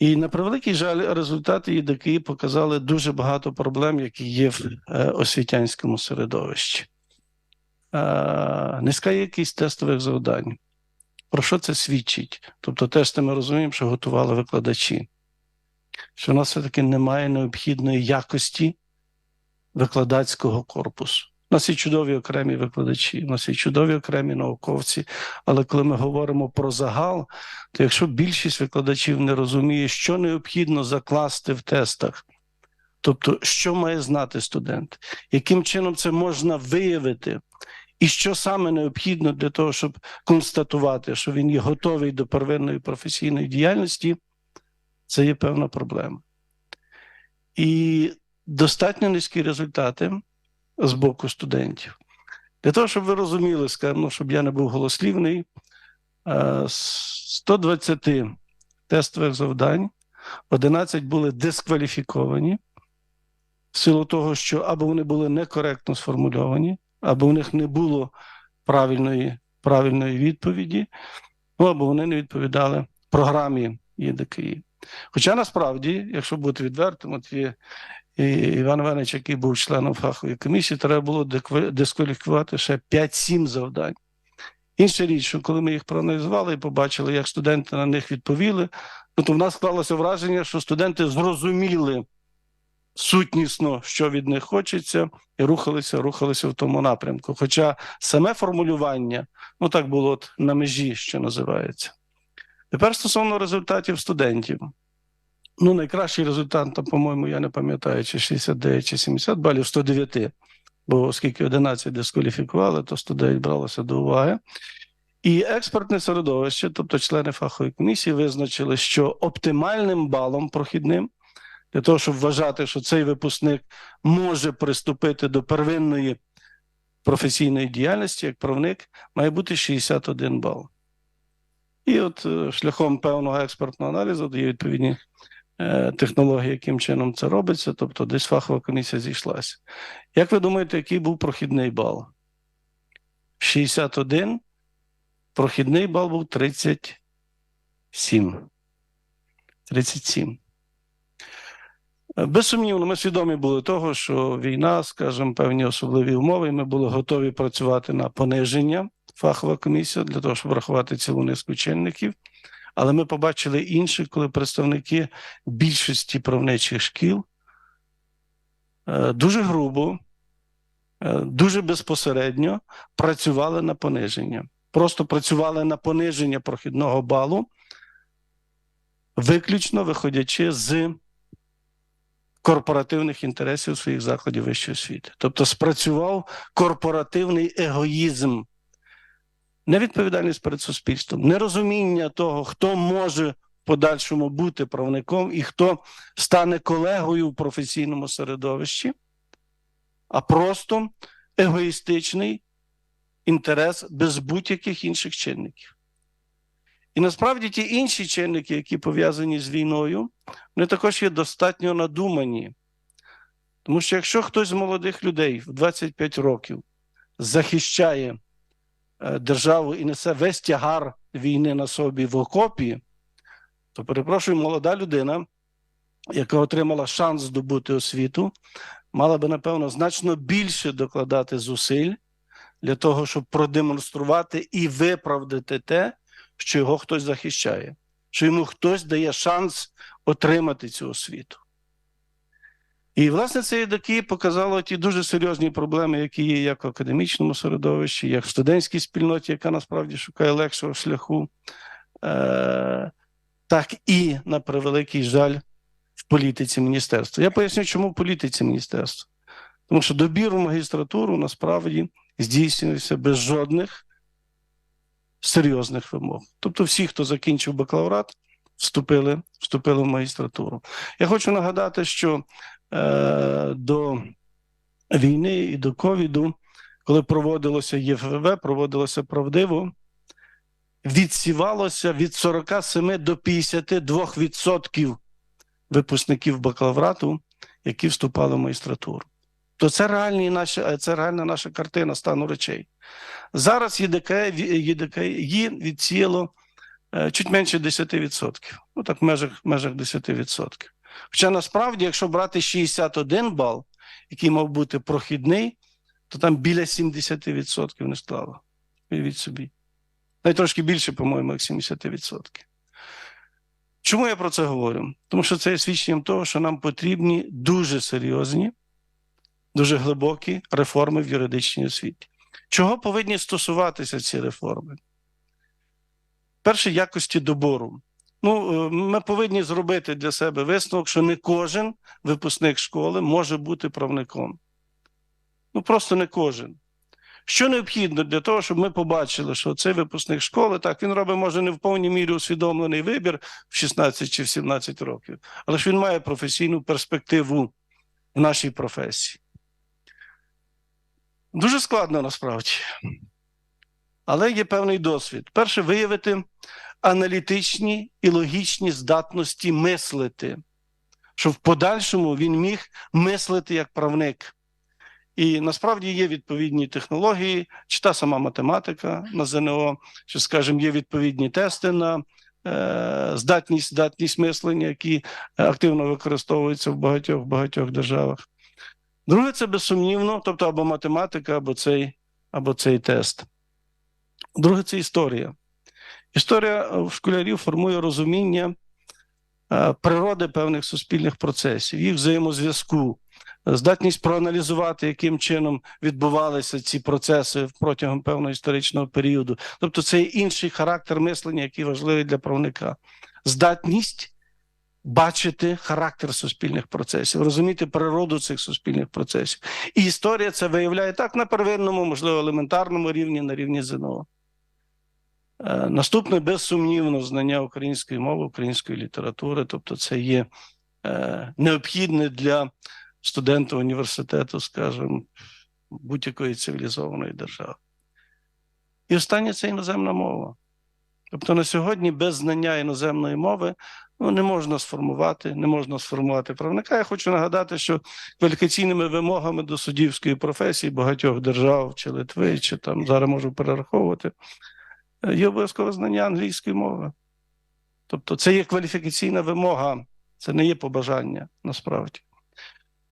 І на превеликий жаль, результати ЄДКІ показали дуже багато проблем, які є в е, освітянському середовищі. Е, Низька якість тестових завдань. Про що це свідчить? Тобто, тести ми розуміємо, що готували викладачі, що в нас все-таки немає необхідної якості викладацького корпусу. У нас є чудові окремі викладачі, у нас є чудові окремі науковці. Але коли ми говоримо про загал, то якщо більшість викладачів не розуміє, що необхідно закласти в тестах, тобто, що має знати студент, яким чином це можна виявити, і що саме необхідно для того, щоб констатувати, що він є готовий до первинної професійної діяльності, це є певна проблема. І достатньо низькі результати з боку студентів. Для того, щоб ви розуміли, скажімо, щоб я не був голослівний, е, з 120 тестових завдань 11 були дискваліфіковані в силу того, що або вони були некоректно сформульовані, або в них не було правильної, правильної відповіді, ну або вони не відповідали програмі ЄДКІ. Хоча насправді, якщо бути відвертим, от є Іван Іванович, який був членом фахової комісії, треба було дискваліфікувати ще 5-7 завдань. Інша річ, що коли ми їх проаналізували і побачили, як студенти на них відповіли, ну, то в нас склалося враження, що студенти зрозуміли сутнісно, що від них хочеться, і рухалися, рухалися в тому напрямку. Хоча саме формулювання, ну так було от на межі, що називається. Тепер стосовно результатів студентів. Ну, найкращий результат, там, по-моєму, я не пам'ятаю, чи 69, чи 70 балів, 109. Бо оскільки 11 дискваліфікували, то 109 бралося до уваги. І експертне середовище, тобто члени фахової комісії, визначили, що оптимальним балом прохідним для того, щоб вважати, що цей випускник може приступити до первинної професійної діяльності як правник, має бути 61 бал. І от е, шляхом певного експертного аналізу дає відповідні технології, яким чином це робиться, тобто десь фахова комісія зійшлася. Як ви думаєте, який був прохідний бал? 61. Прохідний бал був 37. 37. Е, Безсумнівно, ми свідомі були того, що війна, скажімо, певні особливі умови, і ми були готові працювати на пониження фахова комісія для того, щоб врахувати цілу низку чинників. Але ми побачили інших, коли представники більшості правничих шкіл е, дуже грубо, е, дуже безпосередньо працювали на пониження. Просто працювали на пониження прохідного балу, виключно виходячи з корпоративних інтересів своїх закладів вищої освіти. Тобто спрацював корпоративний егоїзм, невідповідальність перед суспільством, нерозуміння того, хто може в подальшому бути правником і хто стане колегою в професійному середовищі, а просто егоїстичний інтерес без будь-яких інших чинників. І насправді ті інші чинники, які пов'язані з війною, вони також є достатньо надумані. Тому що якщо хтось з молодих людей в 25 років захищає державу і несе весь тягар війни на собі в окопі, то перепрошую, молода людина, яка отримала шанс здобути освіту, мала би, напевно, значно більше докладати зусиль для того, щоб продемонструвати і виправдати те, що його хтось захищає, що йому хтось дає шанс отримати цю освіту. І, власне, це такі показало ті дуже серйозні проблеми, які є як в академічному середовищі, як в студентській спільноті, яка насправді шукає легшого шляху, е- так і, на превеликий жаль, в політиці міністерства. Я поясню, чому в політиці міністерства. Тому що добір в магістратуру насправді здійснюється без жодних серйозних вимог. Тобто, всі, хто закінчив бакалаврат, вступили, вступили в магістратуру. Я хочу нагадати, що до війни і до ковіду, коли проводилося ЄФВ, проводилося правдиво, відсівалося від 47 до 52% випускників бакалаврату, які вступали в магістратуру. То це реальні наші, це реальна наша картина стану речей. Зараз ЄДК, ЄДК її відсіяло е, чуть менше 10%. Ну так, в межах, в межах 10%. Хоча насправді, якщо брати 61 бал, який мав бути прохідний, то там біля 70% не склало. Уявіть собі. Навіть трошки більше, по-моєму, як 70%. Чому я про це говорю? Тому що це є свідченням того, що нам потрібні дуже серйозні, дуже глибокі реформи в юридичній освіті. Чого повинні стосуватися ці реформи? Перше, якості добору. Ну, е, ми повинні зробити для себе висновок, що не кожен випускник школи може бути правником. Ну, просто не кожен. Що необхідно для того, щоб ми побачили, що цей випускник школи, так, він робить, може, не в повній мірі усвідомлений вибір в 16 чи в 17 років, але ж він має професійну перспективу в нашій професії. Дуже складно насправді. Але є певний досвід. Перше, виявити аналітичні і логічні здатності мислити, щоб в подальшому він міг мислити як правник. І насправді є відповідні технології, чи та сама математика на ЗНО, чи, скажімо, є відповідні тести на е, здатність, здатність мислення, які активно використовуються в багатьох багатьох державах. Друге, це безсумнівно, тобто або математика, або цей, або цей тест. Друге, це історія. Історія в школярів формує розуміння е, природи певних суспільних процесів, їх взаємозв'язку, здатність проаналізувати, яким чином відбувалися ці процеси протягом певного історичного періоду. Тобто, це інший характер мислення, який важливий для правника. Здатність бачити характер суспільних процесів, розуміти природу цих суспільних процесів. І історія це виявляє так на первинному, можливо, елементарному рівні, на рівні ЗНО. Е, Наступне безсумнівно знання української мови, української літератури, тобто це є е, необхідне для студента університету, скажімо, будь-якої цивілізованої держави. І останнє це іноземна мова. Тобто на сьогодні без знання іноземної мови ну, не можна сформувати, не можна сформувати правника. Я хочу нагадати, що кваліфікаційними вимогами до суддівської професії багатьох держав, чи Литви, чи там зараз можу перераховувати, є обов'язкове знання англійської мови. Тобто, це є кваліфікаційна вимога, це не є побажання насправді.